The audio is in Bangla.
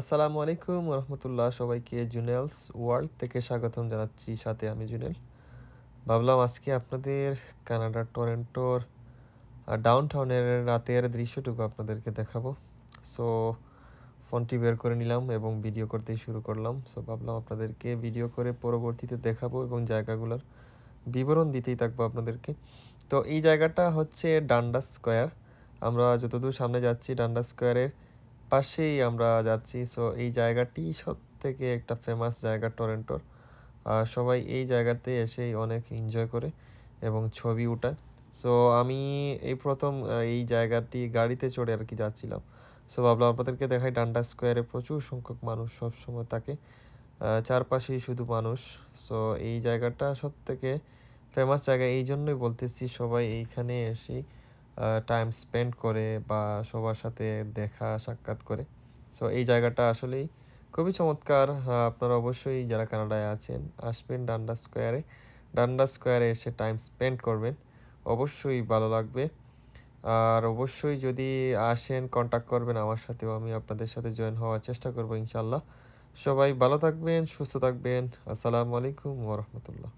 আসসালামু আলাইকুম রহমতুল্লাহ সবাইকে জুনেলস ওয়ার্ল্ড থেকে স্বাগতম জানাচ্ছি সাথে আমি জুনেল। ভাবলাম আজকে আপনাদের কানাডা টরেন্টোর ডাউন টাউনের রাতের দৃশ্যটুকু আপনাদেরকে দেখাবো। সো ফোনটি বের করে নিলাম এবং ভিডিও করতে শুরু করলাম। সো ভাবলাম আপনাদেরকে ভিডিও করে পরবর্তীতে দেখাবো এবং জায়গাগুলোর বিবরণ দিতেই থাকব আপনাদেরকে। তো, এই জায়গাটা হচ্ছে ডান্ডা স্কোয়ার আমরা যতদূর সামনে যাচ্ছি ডান্ডা স্কোয়ারের পাশেই আমরা যাচ্ছি। সো এই জায়গাটি সব থেকে একটা ফেমাস জায়গা টরেন্টোর সবাই এই জায়গাতে এসেই অনেক এনজয় করে এবং ছবি উঠায়। সো আমি এই প্রথম এই জায়গাটি গাড়িতে চড়ে আর কি যাচ্ছিলাম। সো ভাবলাম আপনাদেরকে দেখাই ডান্ডা স্কোয়ারে প্রচুর সংখ্যক মানুষ সব সময় থাকে চারপাশেই শুধু মানুষ। সো এই জায়গাটা সব থেকে ফেমাস জায়গা। এই জন্যই বলতেছি সবাই এইখানে এসেই টাইম স্পেন্ড করে বা সবার সাথে দেখা, সাক্ষাৎ করে। সো এই জায়গাটা আসলেই খুবই চমৎকার। আপনারা অবশ্যই যারা কানাডায় আছেন, আসবেন ডান্ডা স্কোয়ারে ডান্ডা স্কোয়ারে এসে টাইম স্পেন্ড করবেন। অবশ্যই ভালো লাগবে। আর অবশ্যই যদি আসেন কন্ট্যাক্ট করবেন আমার সাথেও, আমি আপনাদের সাথে জয়েন হওয়ার চেষ্টা করব ইনশাল্লাহ সবাই ভালো থাকবেন, সুস্থ থাকবেন। আসসালামু আলাইকুম ওরহমতুল্লাহ